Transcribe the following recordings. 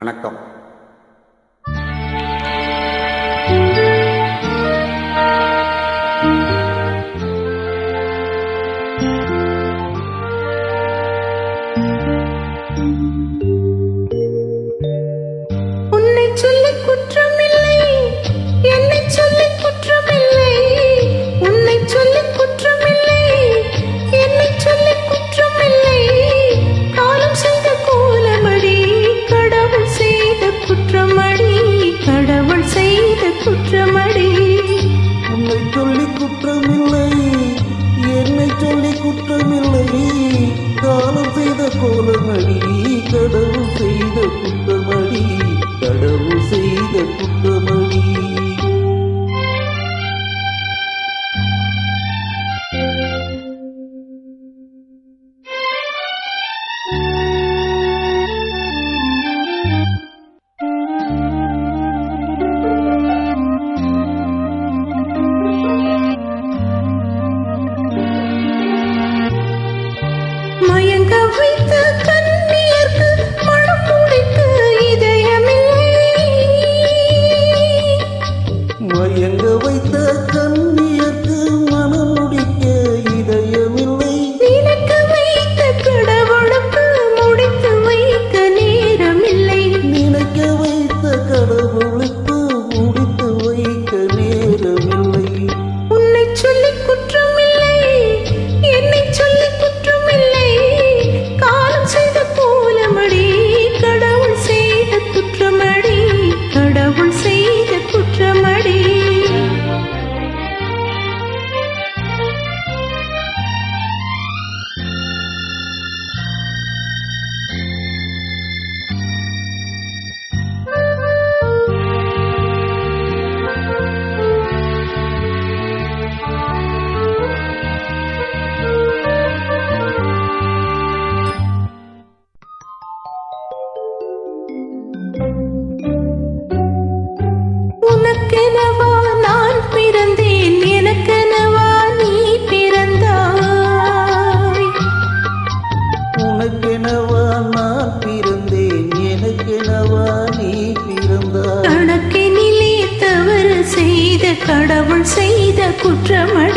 வணக்கம். உன்னை சொல்ல சொல்லி குற்றமில்லை. என்னை சொல்லி குற்றமில்லை. காலம் செய்த கோலம் மயங்க வைத்த அல்லவா நீ பிறந்தாய். கணக்கினிலே தவறு கடவுள் செய்த குற்றமல்ல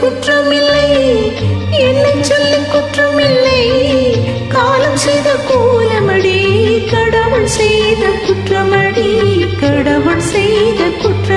குற்றமில்லை. என்னை சொல்லி குற்றமில்லை. காலம் செய்த கோலமடி கடவுள் செய்த குற்றமடி கடவுள் செய்த குற்றம்